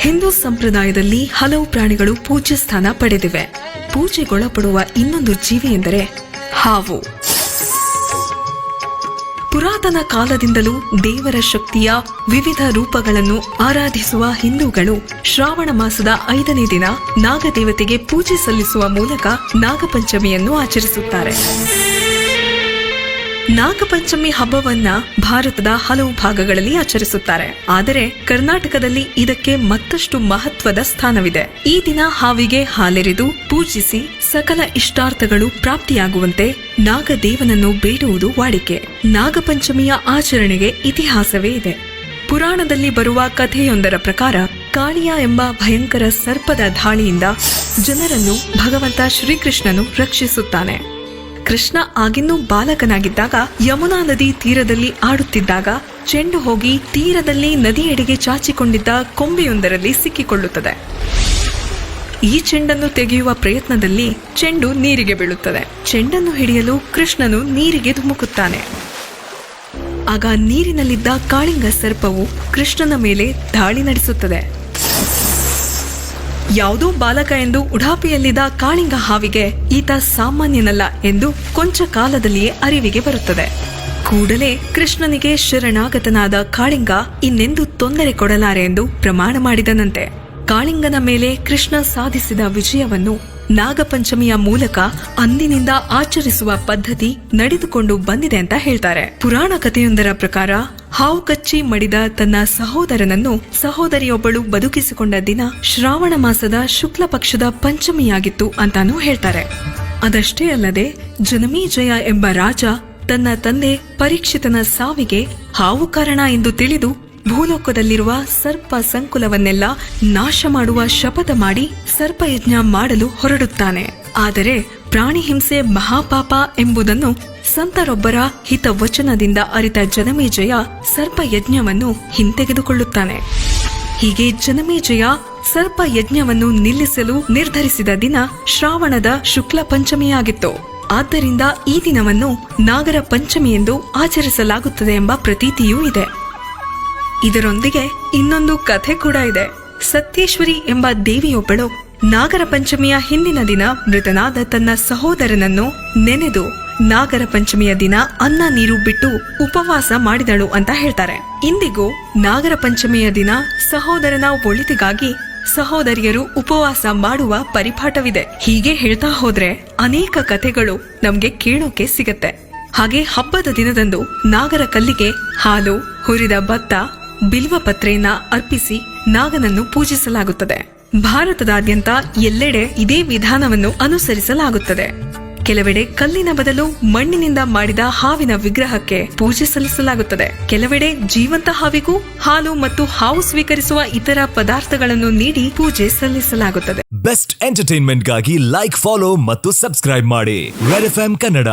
ಹಿಂದೂ ಸಂಪ್ರದಾಯದಲ್ಲಿ ಹಲವು ಪ್ರಾಣಿಗಳು ಪೂಜ್ಯ ಸ್ಥಾನ ಪಡೆದಿವೆ. ಪೂಜೆಗೊಳಪಡುವ ಇನ್ನೊಂದು ಜೀವಿ ಎಂದರೆ ಹಾವು. ಪುರಾತನ ಕಾಲದಿಂದಲೂ ದೇವರ ಶಕ್ತಿಯ ವಿವಿಧ ರೂಪಗಳನ್ನು ಆರಾಧಿಸುವ ಹಿಂದೂಗಳು ಶ್ರಾವಣ ಮಾಸದ ಐದನೇ ದಿನ ನಾಗದೇವತೆಗೆ ಪೂಜೆ ಸಲ್ಲಿಸುವ ಮೂಲಕ ನಾಗಪಂಚಮಿಯನ್ನು ಆಚರಿಸುತ್ತಾರೆ. ನಾಗಪಂಚಮಿ ಹಬ್ಬವನ್ನ ಭಾರತದ ಹಲವು ಭಾಗಗಳಲ್ಲಿ ಆಚರಿಸುತ್ತಾರೆ. ಆದರೆ ಕರ್ನಾಟಕದಲ್ಲಿ ಇದಕ್ಕೆ ಮತ್ತಷ್ಟು ಮಹತ್ವದ ಸ್ಥಾನವಿದೆ. ಈ ದಿನ ಹಾವಿಗೆ ಹಾಲೆರೆದು ಪೂಜಿಸಿ ಸಕಲ ಇಷ್ಟಾರ್ಥಗಳು ಪ್ರಾಪ್ತಿಯಾಗುವಂತೆ ನಾಗದೇವನನ್ನು ಬೇಡುವುದು ವಾಡಿಕೆ. ನಾಗಪಂಚಮಿಯ ಆಚರಣೆಗೆ ಇತಿಹಾಸವೇ ಇದೆ. ಪುರಾಣದಲ್ಲಿ ಬರುವ ಕಥೆಯೊಂದರ ಪ್ರಕಾರ ಕಾಳಿಯ ಎಂಬ ಭಯಂಕರ ಸರ್ಪದ ಧಾಳಿಯಿಂದ ಜನರನ್ನು ಭಗವಂತ ಶ್ರೀಕೃಷ್ಣನು ರಕ್ಷಿಸುತ್ತಾನೆ. ಕೃಷ್ಣ ಆಗಿನ್ನೂ ಬಾಲಕನಾಗಿದ್ದಾಗ ಯಮುನಾ ನದಿ ತೀರದಲ್ಲಿ ಆಡುತ್ತಿದ್ದಾಗ ಚೆಂಡು ಹೋಗಿ ತೀರದಲ್ಲಿ ನದಿಯೆಡೆಗೆ ಚಾಚಿಕೊಂಡಿದ್ದ ಕೊಂಬೆಯೊಂದರಲ್ಲಿ ಸಿಕ್ಕಿಕೊಳ್ಳುತ್ತದೆ. ಈ ಚೆಂಡನ್ನು ತೆಗೆಯುವ ಪ್ರಯತ್ನದಲ್ಲಿ ಚೆಂಡು ನೀರಿಗೆ ಬೀಳುತ್ತದೆ. ಚೆಂಡನ್ನು ಹಿಡಿಯಲು ಕೃಷ್ಣನು ನೀರಿಗೆ ಧುಮುಕುತ್ತಾನೆ. ಆಗ ನೀರಿನಲ್ಲಿದ್ದ ಕಾಳಿಂಗ ಸರ್ಪವು ಕೃಷ್ಣನ ಮೇಲೆ ದಾಳಿ ನಡೆಸುತ್ತದೆ. ಯಾವುದೋ ಬಾಲಕ ಎಂದು ಉಡಾಪಿಯಲ್ಲಿದ್ದ ಕಾಳಿಂಗ ಹಾವಿಗೆ ಈತ ಸಾಮಾನ್ಯನಲ್ಲ ಎಂದು ಕೊಂಚ ಕಾಲದಲ್ಲಿಯೇ ಅರಿವಿಗೆ ಬರುತ್ತದೆ. ಕೂಡಲೇ ಕೃಷ್ಣನಿಗೆ ಶರಣಾಗತನಾದ ಕಾಳಿಂಗ ಇನ್ನೆಂದು ತೊಂದರೆ ಕೊಡಲಾರೆ ಎಂದು ಪ್ರಮಾಣ ಮಾಡಿದನಂತೆ. ಕಾಳಿಂಗನ ಮೇಲೆ ಕೃಷ್ಣ ಸಾಧಿಸಿದ ವಿಜಯವನ್ನು ನಾಗಪಂಚಮಿಯ ಮೂಲಕ ಅಂದಿನಿಂದ ಆಚರಿಸುವ ಪದ್ಧತಿ ನಡೆದುಕೊಂಡು ಬಂದಿದೆ ಅಂತ ಹೇಳ್ತಾರೆ. ಪುರಾಣ ಕಥೆಯೊಂದರ ಪ್ರಕಾರ ಹಾವು ಕಚ್ಚಿ ಮಡಿದ ತನ್ನ ಸಹೋದರನನ್ನು ಸಹೋದರಿಯೊಬ್ಬಳು ಬದುಕಿಸಿಕೊಂಡ ದಿನ ಶ್ರಾವಣ ಮಾಸದ ಶುಕ್ಲ ಪಕ್ಷದ ಪಂಚಮಿಯಾಗಿತ್ತು ಅಂತಾನೂ ಹೇಳ್ತಾರೆ. ಅದಷ್ಟೇ ಅಲ್ಲದೆ ಜನಮೀಜಯ ಎಂಬ ರಾಜ ತನ್ನ ತಂದೆ ಪರೀಕ್ಷಿತನ ಸಾವಿಗೆ ಹಾವು ಕಾರಣ ಎಂದು ತಿಳಿದು ಭೂಲೋಕದಲ್ಲಿರುವ ಸರ್ಪ ಸಂಕುಲವನ್ನೆಲ್ಲ ನಾಶ ಮಾಡುವ ಶಪಥ ಮಾಡಿ ಸರ್ಪಯಜ್ಞ ಮಾಡಲು ಹೊರಡುತ್ತಾನೆ. ಆದರೆ ಪ್ರಾಣಿ ಹಿಂಸೆ ಮಹಾಪಾಪ ಎಂಬುದನ್ನು ಸಂತರೊಬ್ಬರ ಹಿತವಚನದಿಂದ ಅರಿತ ಜನಮೇಜಯ ಸರ್ಪಯಜ್ಞವನ್ನು ಹಿಂತೆಗೆದುಕೊಳ್ಳುತ್ತಾನೆ. ಹೀಗೆ ಜನಮೇಜಯ ಸರ್ಪ ಯಜ್ಞವನ್ನು ನಿಲ್ಲಿಸಲು ನಿರ್ಧರಿಸಿದ ದಿನ ಶ್ರಾವಣದ ಶುಕ್ಲ ಪಂಚಮಿಯಾಗಿತ್ತು. ಆದ್ದರಿಂದ ಈ ದಿನವನ್ನು ನಾಗರ ಪಂಚಮಿ ಎಂದು ಆಚರಿಸಲಾಗುತ್ತದೆ ಎಂಬ ಪ್ರತೀತಿಯೂ ಇದೆ. ಇದರೊಂದಿಗೆ ಇನ್ನೊಂದು ಕಥೆ ಕೂಡ ಇದೆ. ಸತ್ಯೇಶ್ವರಿ ಎಂಬ ದೇವಿಯೊಬ್ಬಳು ನಾಗರ ಪಂಚಮಿಯ ಹಿಂದಿನ ದಿನ ಮೃತನಾದ ತನ್ನ ಸಹೋದರನನ್ನು ನೆನೆದು ನಾಗರ ಪಂಚಮಿಯ ದಿನ ಅನ್ನ ನೀರು ಬಿಟ್ಟು ಉಪವಾಸ ಮಾಡಿದಳು ಅಂತ ಹೇಳ್ತಾರೆ. ಇಂದಿಗೂ ನಾಗರ ಪಂಚಮಿಯ ದಿನ ಸಹೋದರನ ಒಳಿತಿಗಾಗಿ ಸಹೋದರಿಯರು ಉಪವಾಸ ಮಾಡುವ ಪರಿಪಾಠವಿದೆ. ಹೀಗೆ ಹೇಳ್ತಾ ಹೋದ್ರೆ ಅನೇಕ ಕಥೆಗಳು ನಮ್ಗೆ ಕೇಳೋಕೆ ಸಿಗತ್ತೆ. ಹಾಗೆ ಹಬ್ಬದ ದಿನದಂದು ನಾಗರ ಕಲ್ಲಿಗೆ ಹಾಲು, ಹುರಿದ ಭತ್ತ ಬಿಲ್ವ ಪತ್ರೆಯನ್ನ ಅರ್ಪಿಸಿ ನಾಗನನ್ನು ಪೂಜಿಸಲಾಗುತ್ತದೆ. ಭಾರತದಾದ್ಯಂತ ಎಲ್ಲೆಡೆ ಇದೇ ವಿಧಾನವನ್ನು ಅನುಸರಿಸಲಾಗುತ್ತದೆ. ಕೆಲವೆಡೆ ಕಲ್ಲಿನ ಬದಲು ಮಣ್ಣಿನಿಂದ ಮಾಡಿದ ಹಾವಿನ ವಿಗ್ರಹಕ್ಕೆ ಪೂಜೆ ಸಲ್ಲಿಸಲಾಗುತ್ತದೆ. ಕೆಲವೆಡೆ ಜೀವಂತ ಹಾವಿಗೂ ಹಾಲು ಮತ್ತು ಹಾವು ಸ್ವೀಕರಿಸುವ ಇತರ ಪದಾರ್ಥಗಳನ್ನು ನೀಡಿ ಪೂಜೆ ಸಲ್ಲಿಸಲಾಗುತ್ತದೆ. ಬೆಸ್ಟ್ ಎಂಟರ್ಟೈನ್ಮೆಂಟ್ಗಾಗಿ ಲೈಕ್ ಫಾಲೋ ಮತ್ತು ಸಬ್ಸ್ಕ್ರೈಬ್ ಮಾಡಿ. ಕನ್ನಡ